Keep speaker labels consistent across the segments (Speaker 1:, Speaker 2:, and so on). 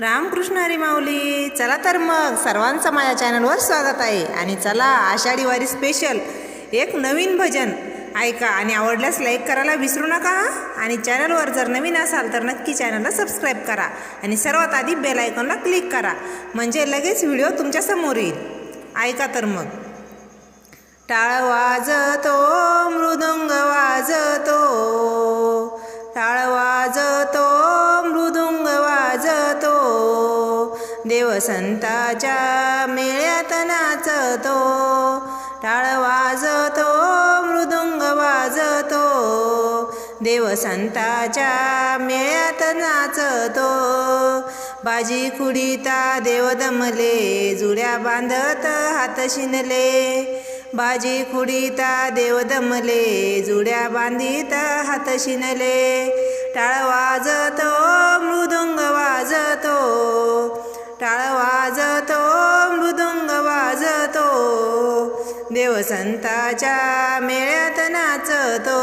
Speaker 1: रामकृष्ण हरी माऊली. चला तर मग सर्वांचं माझ्या चॅनलवर स्वागत आहे. आणि चला आषाढी वारी स्पेशल एक नवीन भजन ऐका आणि आवडल्यास लाईक करायला विसरू नका. आणि चॅनलवर जर नवीन असाल तर नक्की चॅनलला सबस्क्राईब करा. आणि सर्वात आधी बेल आयकॉनला क्लिक करा. म्हणजे लगेच व्हिडिओ तुमच्यासमोर येईल. ऐका तर मग. टाळ वाजतो. देवसंताच्या मेळ्यात नाचतो टाळ वाजतो मृदुंग वाजतो. देवसंताच्या मेळ्यात नाचतो बाजी कुडीता देव दमले जुड्या बांधत हात शिनले. बाजी कुडीता देव दमले जुड्या बांधित हात शिनले. टाळ वाजतो देवसंताच्या मेळ्यात नाचतो.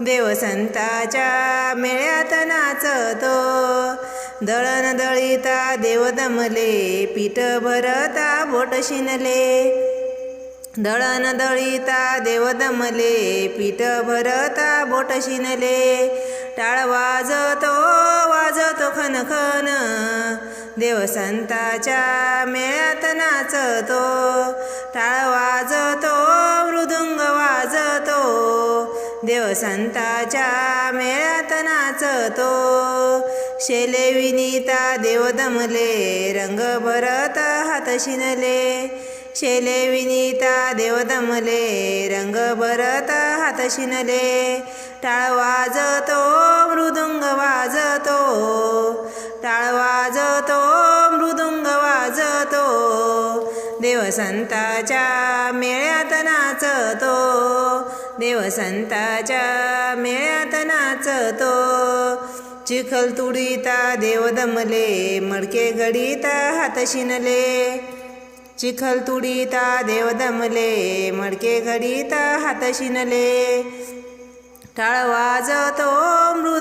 Speaker 1: देवसंताच्या मेळ्यात नाचतो. दळण दळिता देव दमले पीठ भरता बोट शिनले. दळण दळिता देव दमले पीठ भरता बोट शिनले. टाळ वाजतो वाजतो खन खन देवसंताच्या मेळ्यात नाचतो टाळ वाजतो मृदुंग वाजतो. देवसंताच्या मेळ्यात नाचतो शेले विनीता देव दमले रंग भरत हात शिनले. शेले विनीता देव दमले रंग भरत हात शिनले. टाळ वाजतो मृदुंग देवसंताच्या मेळ्यात नाचतो. देवसंताच्या मेळ्यात नाचतो. चिखल तुडीता देव दमले मडके गडीता हात शिनले. चिखल तुडीता देव दमले मडके घडीता हात शिनले. टाळ वाजतो मृ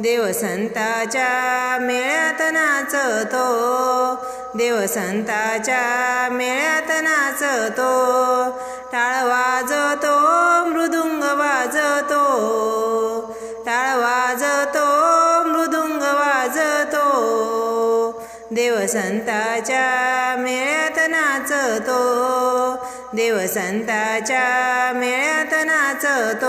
Speaker 1: देवसंताच्या मेळ्यात नाचतो. देवसंताच्या मेळ्यात नाचतो. टाळ वाजतो मृदुंग वाजतो. टाळ वाजतो मृदुंग वाजतो. देवसंताच्या मेळ्यात नाचतो. देवसंताच्या मेळ्यात नाचतो.